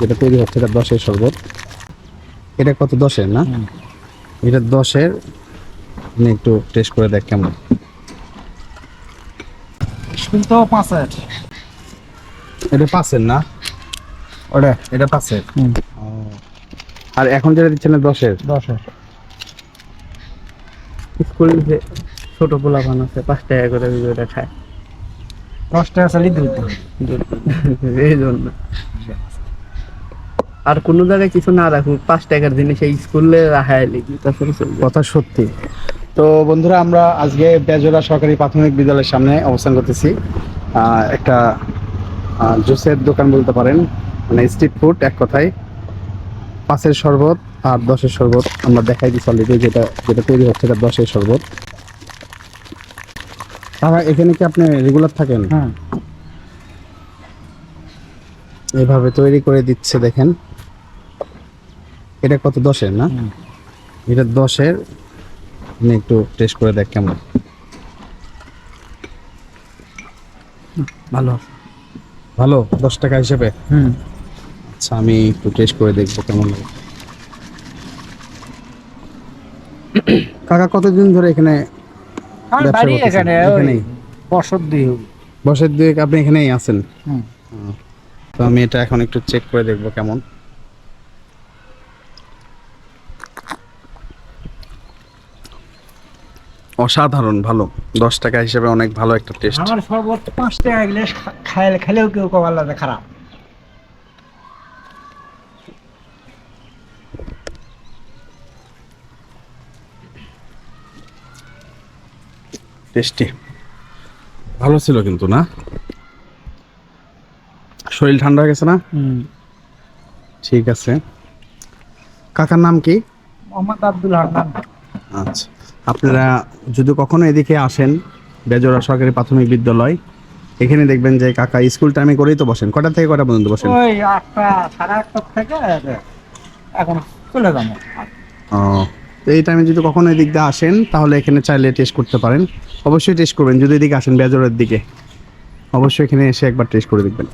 যেটা তৈরি হচ্ছে এটা দশের শরবত। এটা কত দশের না? এটা দশের। আপনি একটু টেস্ট করে দেখ কেমন। স্কুল পাঁচের। এটা পাঁচের না? ওটা এটা পাঁচের। আর এখন যেটা দিচ্ছেন না দশের? দশের। স্কুল যে ছোট পোলাপান আছে পাঁচ টাকা করে খায় দশ টাকা দুধ। এই জন্য। আর কোনো জায়গায় কিছু না রাখুক পাঁচ টাকার জিনিস এই স্কুলে রাখায় লিখি তারপরে কথা সত্যি। তো বন্ধুরা আমরা আজকে বেজোড়া সরকারি প্রাথমিক বিদ্যালয়ের সামনে অবস্থান করতেছি। একটা জুসের দোকান বলতে পারেন মানে স্ট্রিট ফুড এক কথায়। পাঁচের শরবত আর দশের শরবত আমরা দেখাই দিচ্ছি অলরেডি যেটা যেটা তৈরি হচ্ছে এটা দশের শরবত। তারা এখানে কি আপনি রেগুলার থাকেন? হ্যাঁ। এভাবে তৈরি করে দিচ্ছে দেখেন। এটা কত দশের না? এটা দশের। আপনি একটু টেস্ট করে দেখ কেমন। ভালো। ভালো? দশ টাকা হিসেবে? হুম। আচ্ছা আমি একটু টেস্ট করে দেখব কেমন লাগে। কাকা কতদিন ধরে এখানে আমার ব্যবসা বাড়ি করতেছেন? এখানে বছর দুই বছর দুয়েক আপনি এখানেই আছেন? তো আমি এটা এখন একটু চেক করে দেখব কেমন। অসাধারণ ভালো। দশ টাকা হিসেবে অনেক ভালো একটা টেস্ট আমার সর্বোচ্চ পাঁচ টাকা গেলে খাইলে খেলেও কেউ কবার লাগে খারাপ। টেস্টি ভালো ছিল কিন্তু না? শরীর ঠান্ডা হয়ে গেছে না? হুম। ঠিক আছে। কাকার নাম কি? মোহাম্মদ আব্দুল হান্নান। আচ্ছা। আপনারা যদি কখনো এদিকে আসেন বেজোড়া সরকারি প্রাথমিক বিদ্যালয় এখানে দেখবেন যে কাকা স্কুল টাইমে করেই তো বসেন। কটা থেকে কটা পর্যন্ত বসেন? ওই আটটা সাড়ে আটটা থেকে এখন চলে যাব। ও তো এই টাইমে যদি কখনো এদিক দিয়ে আসেন তাহলে এখানে চাইলে টেস্ট করতে পারেন। অবশ্যই টেস্ট করবেন যদি এদিকে আসেন বেজোড়ার দিকে। অবশ্যই এখানে এসে একবার টেস্ট করে দেখবেন।